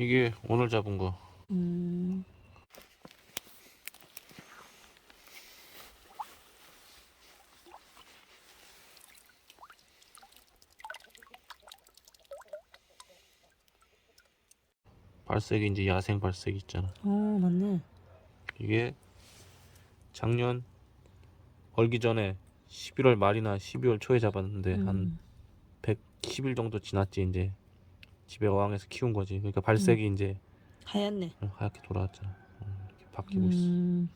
이게 오늘 잡은 거. 음. 발색이 이제 야생 발색 있잖아. 어 맞네. 이게 작년 얼기 전에 11월 말이나 12월 초에 잡았는데 한 음. 110일 정도 지났지 이제 집에 어항에서 키운 거지. 그러니까 발색이 이제 하얗네. 하얗게 돌아왔잖아. 음, 이렇게 바뀌고 있어. 음.